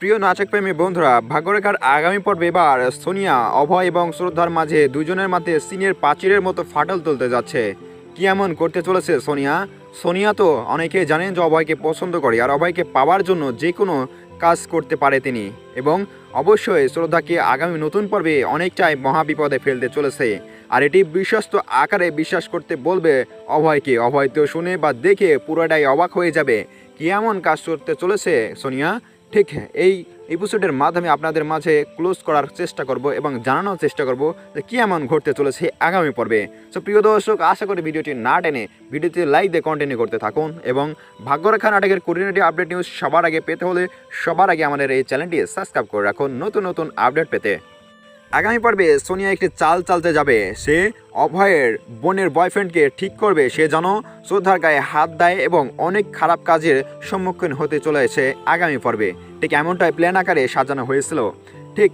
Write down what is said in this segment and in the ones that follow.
প্রিয় নাচক প্রেমী বন্ধুরা, ভাগ্যরেখার আগামী পর্বে এবার সোনিয়া, অভয় এবং শ্রদ্ধার মাঝে দুজনের মাঝে সিনের পাঁচিরের মতো ফাটল তুলতে যাচ্ছে। কি এমন করতে চলেছে সোনিয়া? সোনিয়া তো অনেকে জানেন যে অভয়কে পছন্দ করে আর অভয়কে পাওয়ার জন্য যে কোনো কাজ করতে পারে তিনি। এবং অবশ্যই শ্রদ্ধাকে আগামী নতুন পর্বে অনেকটাই মহাবিপদে ফেলতে চলেছে। আর এটি বিশ্বস্ত আকারে বিশ্বাস করতে বলবে অভয়কে। অভয় তো শুনে বা দেখে পুরোটাই অবাক হয়ে যাবে। কি এমন কাজ করতে চলেছে সোনিয়া? ঠিক হ্যাঁ এই এপিসোডের মাধ্যমে আপনাদের মাঝে ক্লোজ করার চেষ্টা করব এবং জানানোর চেষ্টা করব যে কী এমন ঘটতে চলেছে আগামী পর্বে। সো প্রিয় দর্শক, আশা করি ভিডিওটি না টেনে ভিডিওতে লাইক দিয়ে কন্টিনিউ করতে থাকুন এবং ভাগ্যরেখা নাটকের কোরিনেটি আপডেট নিউজ সবার আগে পেতে হলে সবার আগে আমাদের এই চ্যানেলটি সাবস্ক্রাইব করে রাখুন নতুন নতুন আপডেট পেতে। আগামী পর্বে সোনিয়া একটি চাল চালতে যাবে। সে অভয়ের বোনের বয়ফ্রেন্ডকে ঠিক করবে। সে যেন শ্রদ্ধার গায়ে হাত দেয় এবং অনেক খারাপ কাজের সম্মুখীন হতে চলেছে আগামী পর্বে। ঠিক এমনটাই প্ল্যান আকারে সাজানো হয়েছিল। ঠিক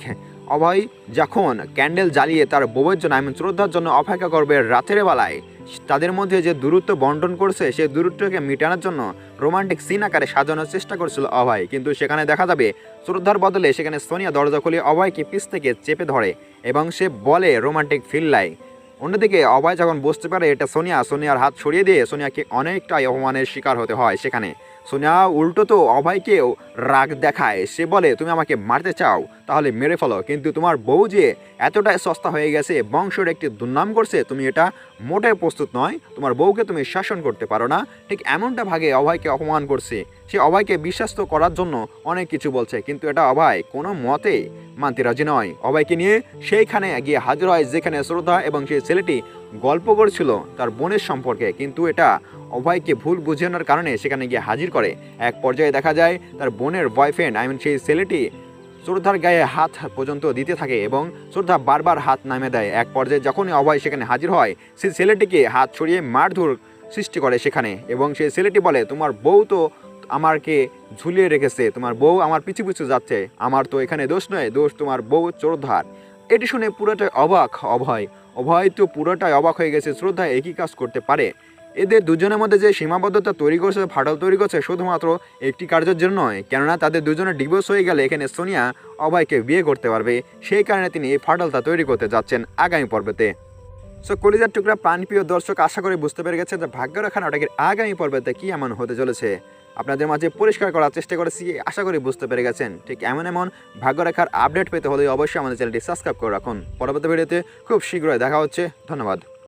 অভয় যখন ক্যান্ডেল জ্বালিয়ে তার বউয়ের জন্য এমন শ্রদ্ধার জন্য অপেক্ষা করবে রাতের বেলায়। তাদের মধ্যে যে দূরত্ব বন্টন করছে, সেই দূরত্বকে মেটানোর জন্য রোমান্টিক সিন আকারে সাজানোর চেষ্টা করছিল অভয়। কিন্তু সেখানে দেখা যাবে, শ্রদ্ধার বদলে সেখানে সোনিয়া দরজা খুলে অভয়কে পিস থেকে চেপে ধরে এবং সে বলে রোমান্টিক ফিল লাই। অন্যদিকে অভয় যখন বুঝতে পারে এটা সোনিয়া, সোনিয়ার হাত সরিয়ে দিয়ে সোনিয়াকে অনেকটাই অপমানের শিকার হতে হয় সেখানে। সোনিয়া, উল্টো তো অভয়কেও রাগ দেখায়। সে বলে, তুমি আমাকে মারতে চাও, তাহলে মেরে ফেলো। কিন্তু তোমার বউ যে এতটাই সস্তা হয়ে গেছে, বংশের একটি দুর্নাম করছে, তুমি এটা মোটে প্রস্তুত নয়। তোমার বউকে তুমি শাসন করতে পারো না। ঠিক এমনটা ভাগে অভয়কে অপমান করছে। সে অভয়কে বিশ্বাস তো করার জন্য অনেক কিছু বলছে, কিন্তু এটা অভয় কোনো মতে মানতে রাজি নয়। অভয়কে নিয়ে সেইখানে গিয়ে হাজির হয়, যেখানে শ্রদ্ধা এবং সেই ছেলেটি গল্প করছিল তার বোনের সম্পর্কে। কিন্তু এটা অভয়কে ভুল বুঝানোর কারণে সেখানে গিয়ে হাজির করে। এক পর্যায়ে দেখা যায় তার বোনের বয়ফ্রেন্ড আই মিন সেই ছেলেটি শ্রদ্ধার গায়ে হাত পর্যন্ত দিতে থাকে এবং শ্রদ্ধা বারবার হাত নামে দেয়। এক পর্যায়ে যখনই অভয় সেখানে হাজির হয়, সেই ছেলেটিকে হাত ছড়িয়ে মারধর সৃষ্টি করে সেখানে এবং সেই ছেলেটি বলে, তোমার বউ তো আমাকে ঝুলিয়ে রেখেছে, তোমার বউ আমার পিছু পিছু যাচ্ছে, আমার তো এখানে দোষ নয়, দোষ তোমার বউ চোরধার এটি শুনে পুরোটাই অবাক, অভয়। অভয় তো পুরোটাই অবাক হয়ে গেছে, শ্রদ্ধা একই কাজ করতে পারে। এদের দুজনের মধ্যে যে সীমাবদ্ধতা তৈরি করছে, ফাটল তৈরি করছে, শুধুমাত্র একটি কার্যের জন্য নয়, কেননা তাদের দুজনের ডিভোর্স হয়ে গেলে এখানে সোনিয়া অভয়কে বিয়ে করতে পারবে। সেই কারণে তিনি এই ফাটলটা তৈরি করতে যাচ্ছেন আগামী পর্বেতে। সো কলিজার টুকরা প্রাণপ্রিয় দর্শক আশা করি বুঝতে পেরে গেছে যে ভাগ্যরেখা নাটকের আগামী পর্বেতে কি এমন হতে চলেছে। আপনাদের মাঝে পরিষ্কার করার চেষ্টা করেছি, আশা করি বুঝতে পেরে গেছেন। ঠিক এমন এমন ভাগ্য রেখার আপডেট পেতে হলে অবশ্যই আমাদের চ্যানেলটি সাবস্ক্রাইব করে রাখুন। পরবর্তী ভিডিওতে খুব শীঘ্রই দেখা হচ্ছে। ধন্যবাদ।